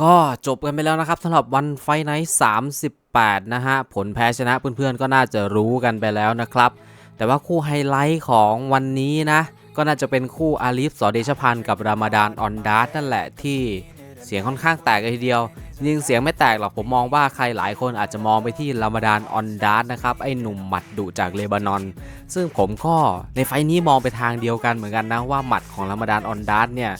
ก็จบกันไปแล้วนะครับสำหรับวันไฟไนท์38 นะฮะ ผลแพ้ชนะเพื่อนๆ ก็น่าจะรู้กันไปแล้วนะครับ แต่ว่าคู่ไฮไลท์ของวันนี้นะ ก็น่าจะเป็นคู่อาลิฟสอเดชพันธ์กับรามาดานออนดาร์นั่นแหละที่เสียงค่อนข้างแตกเลยทีเดียวจริงเสียงไม่แตกหรอกผมมองว่าใครหลายคนอาจจะมองไปที่รามาดานออนดาร์นะครับ ไอ้หนุ่มหมัดดุจากเลบานอน ซึ่งผมก็ในไฟล์นี้มองไปทางเดียวกันเหมือนกันนะว่าหมัดของรามาดานออนดาร์เนี่ย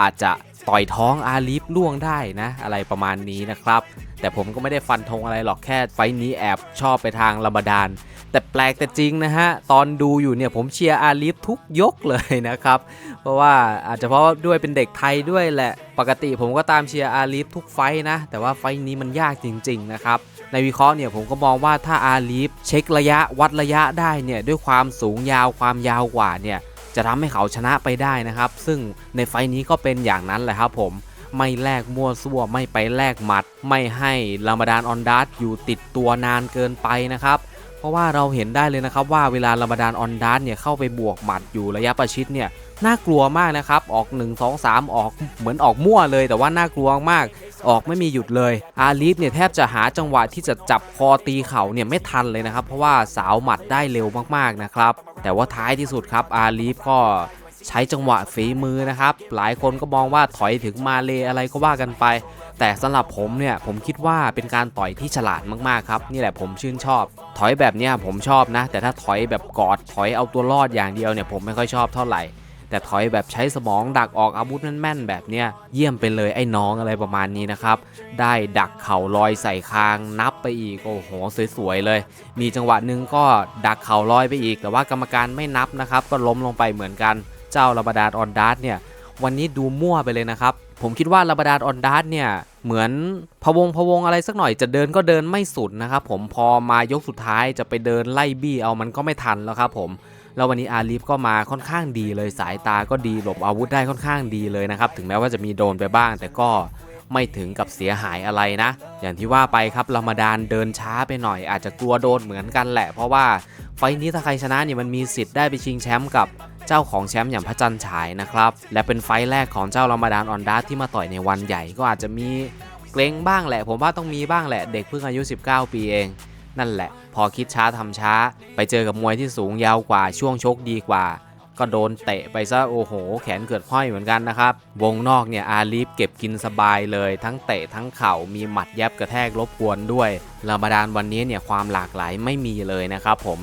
อาจจะต่อยท้องอาลีฟล่วงได้นะ อะไรประมาณนี้นะครับ แต่ผมก็ไม่ได้ฟันธงอะไรหรอกแค่ไฟนี้แอบชอบไปทางลาบาดาน แต่แปลกแต่จริงนะฮะ ตอนดูอยู่เนี่ยผมเชียร์อาลีฟทุกยกเลยนะครับ เพราะว่าอาจจะเพราะด้วยเป็นเด็กไทยด้วยแหละ ปกติผมก็ตามเชียร์อาลีฟทุกไฟนะ แต่ว่าไฟนี้มันยากจริง ๆ นะครับในวิเคราะห์เนี่ยผมก็มองว่าถ้าอาลีฟเช็คระยะวัดระยะได้เนี่ยด้วยความสูงยาวความยาวกว่าเนี่ย จะทำให้เขาชนะไปได้นะครับ ซึ่งในไฟล์นี้ก็เป็นอย่างนั้นแหละครับผมไม่แลกมั่วซั่วไม่ไปแลกหมัด ไม่ให้ลามาดานออนดัสอยู่ติดตัวนานเกินไปนะครับ เพราะว่าเราเห็นได้เลยนะครับว่าเวลาลามาดานออนดัสเนี่ยเข้าไปบวกหมัดอยู่ระยะประชิดเนี่ย น่ากลัวมากนะครับ ออก 1 2 3 ออกเหมือนออกมั่วเลย แต่ว่าน่ากลัวมากออกไม่มีหยุดเลย อาลีฟเนี่ยแทบจะหาจังหวะที่จะจับคอตีเข่าเนี่ยไม่ทันเลยนะครับ เพราะว่าสาวหมัดได้เร็วมากๆนะครับ แต่ว่าท้ายที่สุดครับอาลีฟก็ใช้จังหวะฝีมือนะครับ หลายคนก็มองว่าถอยถึงมาเลอะไรก็ว่ากันไป แต่สำหรับผมเนี่ยผมคิดว่าเป็นการต่อยที่ฉลาดมากๆครับ นี่แหละผมชื่นชอบ ถอยแบบนี้ผมชอบนะ แต่ถ้าถอยแบบกอดถอยเอาตัวรอดอย่างเดียวเนี่ยผมไม่ค่อยชอบเท่าไหร่ แต่ถอยแบบใช้สมองดักออกอาวุธแม่นๆแบบเนี้ยเยี่ยมไปเลยไอ้น้องอะไรประมาณนี้นะครับ ได้ดักเข่าลอยใส่คางนับไปอีกโอ้โหสวยๆเลย มีจังหวะหนึ่งก็ดักเข่าลอยไปอีก แต่ว่ากรรมการไม่นับนะครับก็ล้มลงไปเหมือนกัน เจ้าลาบาดาดออนดาร์เนี่ยวันนี้ดูมั่วไปเลยนะครับ ผมคิดว่าลาบาดาดออนดาร์เนี่ยเหมือนพะวงพะวงอะไรสักหน่อยจะเดินก็เดินไม่สุดนะครับผมพอมายกสุดท้ายจะไปเดินไล่บี้เอามันก็ไม่ทันแล้วครับผม แล้ววันนี้อาลีฟก็มาค่อนข้างดีเลยสายตาก็ดีหลบอาวุธได้ค่อนข้างดีเลยนะครับ ถึงแม้ว่าจะมีโดนไปบ้าง แต่ก็ไม่ถึงกับเสียหายอะไรนะ อย่างที่ว่าไปครับรามาดานเดินช้าไปหน่อย อาจจะกลัวโดนเหมือนกันแหละ เพราะว่าไฟนี้ถ้าใครชนะเนี่ยมันมีสิทธิ์ได้ไปชิงแชมป์กับเจ้าของแชมป์อย่างพระจันทร์ฉายนะครับ และเป็นไฟแรกของเจ้ารามาดานออนดาที่มาต่อยในวันใหญ่ก็อาจจะมีเกรงบ้างแหละ ผมว่าต้องมีบ้างแหละเด็กเพิ่งอายุ 19 ปีเอง นั่นแหละ พอคิดช้าทำช้า ไปเจอกับมวยที่สูงยาวกว่าช่วงชกดีกว่า ก็โดนเตะไปซะโอ้โห แขนเกิดห้อยเหมือนกันนะครับ วงนอกเนี่ยอาลีฟเก็บกินสบายเลย ทั้งเตะทั้งเข่ามีหมัดแยบกระแทกรบกวนด้วยลามาดานวันนี้เนี่ยความหลากหลายไม่มีเลยนะครับผม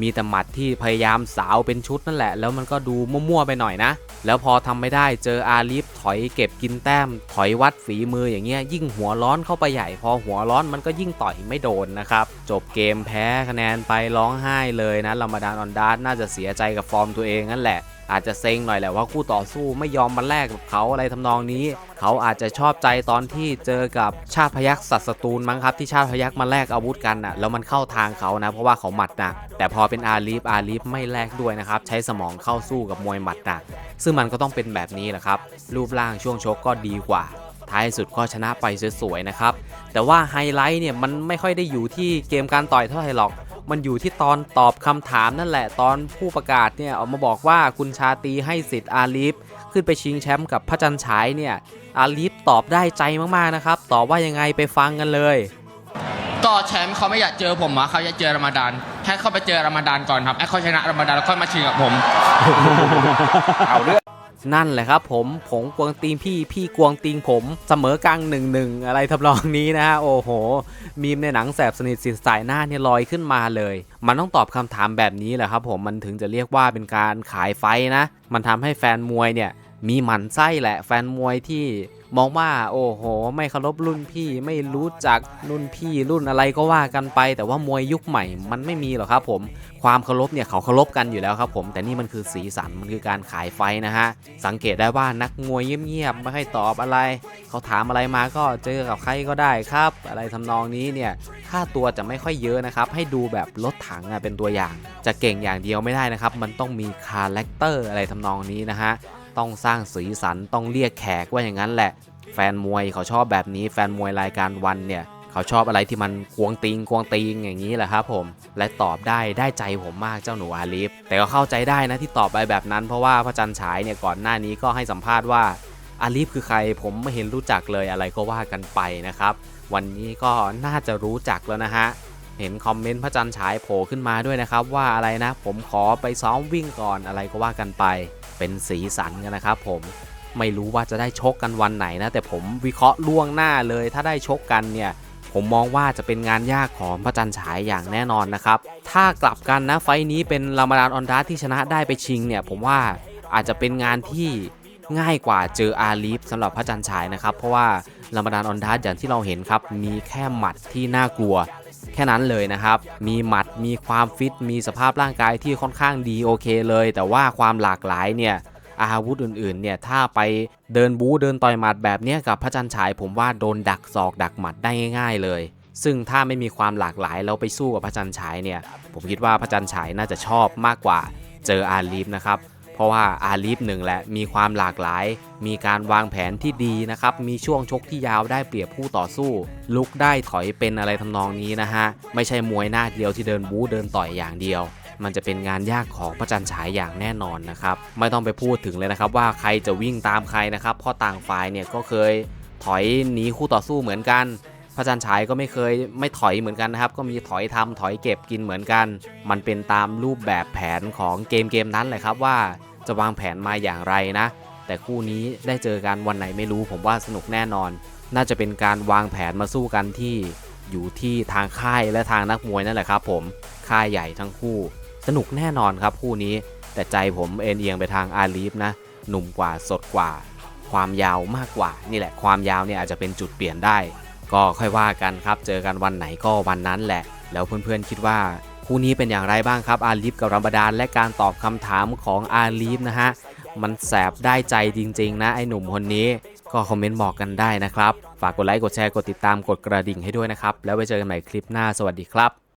มีแต่หมัดที่พยายามสาวเป็นชุดนั่นแหละ แล้วมันก็ดูมั่วๆไปหน่อยนะ แล้วพอทำไม่ได้เจออาลีฟถอยเก็บกินแต้ม ถอยวัดฝีมืออย่างเงี้ยยิ่งหัวร้อนเข้าไปใหญ่ พอหัวร้อนมันก็ยิ่งต่อยไม่โดนนะครับ จบเกมแพ้คะแนนไปร้องไห้เลยนะลามาดานออนดาร์น่าจะเสียใจกับฟอร์มตัวเองนั่นแหละ อาจจะเซ็งหน่อยแหละว่าคู่ต่อสู้ไม่ยอมมาแลกกับเขาอะไรทำนองนี้ เขาอาจจะชอบใจตอนที่เจอกับชาติพยักษ์สัตว์สตูลมั้งครับที่ชาติพยักษ์มาแลกอาวุธกันน่ะแล้วมันเข้าทางเขานะ เพราะว่าเขาหมัดหนักแต่พอเป็นอาลีฟอาลีฟไม่แลกด้วยนะครับใช้สมองเข้าสู้กับมวยหมัดหนักซึ่งมันก็ต้องเป็นแบบนี้แหละครับรูปร่างช่วงชกก็ดีกว่าท้ายสุดก็ชนะไปสวยๆนะครับ แต่ว่าไฮไลท์เนี่ยมันไม่ค่อยได้อยู่ที่เกมการต่อยเท่าไหร่หรอก มันอยู่ที่ตอนตอบคำถามนั่นแหละตอนผู้ประกาศเนี่ยออกมาบอกว่าคุณชาตรีให้สิทธิ์อาลีฟขึ้นไปชิงแชมป์กับพระจันทร์ฉายเนี่ยอาลีฟตอบได้ใจมากๆนะครับตอบว่ายังไงไปฟังกันเลยก็แชมป์เขาไม่อยากเจอผมอะเขาอยากเจอรามาดานให้เขาไปเจอรามาดานก่อนครับให้เขาชนะรามาดานแล้วค่อยมาชิงกับผม นั่นแหละครับผมผมกวงตีงพี่พี่กวงตีงผมเสมอกลางหนึ่งหนึ่งอะไรทำนองนี้นะฮะโอ้โห มีมในหนังแสบสนิทสินสายหน้าเนี่ยลอยขึ้นมาเลย มันต้องตอบคำถามแบบนี้แหละครับผมมันถึงจะเรียกว่าเป็นการขายไฟนะ มันทำให้แฟนมวยเนี่ย มีหมันไส้แหละแฟนมวยที่มองว่าโอ้โห ไม่เคารพรุ่นพี่ไม่รู้จักรุ่นพี่รุ่นอะไรก็ว่ากันไป แต่ว่ามวยยุคใหม่มันไม่มีหรอกครับผม ความเคารพเนี่ยเขาเคารพกันอยู่แล้วครับผมแต่นี่มันคือสีสันมันคือการขายไฟนะฮะสังเกตได้ว่านักมวยเงียบๆไม่ให้ตอบอะไร เขาถามอะไรมาก็เจอกับใครก็ได้ครับ อะไรทำนองนี้เนี่ยค่าตัวจะไม่ค่อยเยอะนะครับให้ดูแบบรถถังอะเป็นตัวอย่าง จะเก่งอย่างเดียวไม่ได้นะครับ มันต้องมีคาแรคเตอร์อะไรทำนองนี้นะฮะ ต้องสร้างสีสันต้องเรียกแขกว่าอย่างนั้นแหละ แฟนมวยเขาชอบแบบนี้แฟนมวยรายการวันเนี่ยเขาชอบอะไรที่มันกวงติงกวงติงอย่างนี้แหละครับผม และตอบได้ได้ใจผมมากเจ้าหนูอาลีฟแต่ก็เข้าใจได้นะที่ตอบไปแบบนั้น เพราะว่าพระจันทร์ฉายเนี่ยก่อนหน้านี้ก็ให้สัมภาษณ์ว่าอาลีฟคือใครผมไม่เห็นรู้จักเลยอะไรก็ว่ากันไปนะครับ วันนี้ก็น่าจะรู้จักแล้วนะฮะ เห็นคอมเมนต์พระจันทร์ฉายโผล่ขึ้นมาด้วยนะครับ ว่าอะไรนะ ผมขอไปซ้อมวิ่งก่อนอะไรก็ว่ากันไป เป็นสีสันกันนะครับผมไม่รู้ว่าจะได้ชกกันวันไหนนะ แต่ผมวิเคราะห์ล่วงหน้าเลย ถ้าได้ชกกันเนี่ย ผมมองว่าจะเป็นงานยากของพระจันทร์ฉายอย่างแน่นอนนะครับ ถ้ากลับกันนะไฟท์นี้เป็นรามาดานออนดาที่ชนะได้ไปชิงเนี่ย ผมว่าอาจจะเป็นงานที่ง่ายกว่าเจออาลีฟสำหรับพระจันทร์ฉายนะครับ เพราะว่ารามาดานออนดาอย่างที่เราเห็นครับ มีแค่หมัดที่น่ากลัว แค่นั้นเลยนะครับ มีหมัดมีความฟิต มีสภาพร่างกายที่ค่อนข้างดีโอเคเลย แต่ว่าความหลากหลายเนี่ยอาวุธอื่นๆเนี่ยถ้าไปเดินบู๊เดินต่อยหมัดแบบเนี้ยกับพระจันทร์ฉายผมว่าโดนดักศอกดักหมัดได้ง่าย ๆ เลย ซึ่งถ้าไม่มีความหลากหลายแล้วไปสู้กับพระจันทร์ฉายเนี่ยผมคิดว่าพระจันทร์ฉายน่าจะชอบมากกว่าเจออาลีฟนะครับ เพราะว่าอาลีฟหนึ่งแหละมีความหลากหลาย มีการวางแผนที่ดีนะครับ มีช่วงชกที่ยาวได้เปรียบผู้ต่อสู้ ลุกได้ถอยเป็นอะไรทำนองนี้นะฮะ ไม่ใช่มวยหน้าเดียวที่เดินบู๊เดินต่อยอย่างเดียว มันจะเป็นงานยากของพระจันทร์ฉายอย่างแน่นอนนะครับ ไม่ต้องไปพูดถึงเลยนะครับว่าใครจะวิ่งตามใครนะครับเพราะต่างฝ่ายเนี่ยก็เคยถอยหนีคู่ต่อสู้เหมือนกัน พระจันทร์ฉายก็ไม่เคยไม่ถอยเหมือนกันนะครับ ก็มีถอยทำถอยเก็บกินเหมือนกัน มันเป็นตามรูปแบบแผนของเกมเกมนั้นเลยครับว่าจะวางแผนมาอย่างไรนะ แต่คู่นี้ได้เจอกันวันไหนไม่รู้ผมว่าสนุกแน่นอน น่าจะเป็นการวางแผนมาสู้กันที่อยู่ที่ทางค่ายและทางนักมวยนั่นแหละครับผมค่ายใหญ่ทั้งคู่ สนุกแน่นอนครับคู่นี้ แต่ใจผมเอ็นเอียงไปทางอาลีฟนะหนุ่มกว่าสดกว่า ความยาวมากกว่านี่แหละความยาวเนี่ยอาจจะเป็นจุดเปลี่ยนได้ ก็ค่อยว่ากันครับ เจอกันวันไหนก็วันนั้นแหละ แล้วเพื่อนๆคิดว่าคู่นี้เป็นอย่างไรบ้างครับ อาลีฟกับรัมบดานและการตอบคำถามของอาลีฟนะฮะ มันแสบได้ใจจริงๆนะไอ้หนุ่มคนนี้ ก็คอมเมนต์บอกกันได้นะครับ ฝากกดไลค์กดแชร์กดติดตามกดกระดิ่งให้ด้วยนะครับ แล้วไว้เจอกันใหม่คลิปหน้าสวัสดีครับ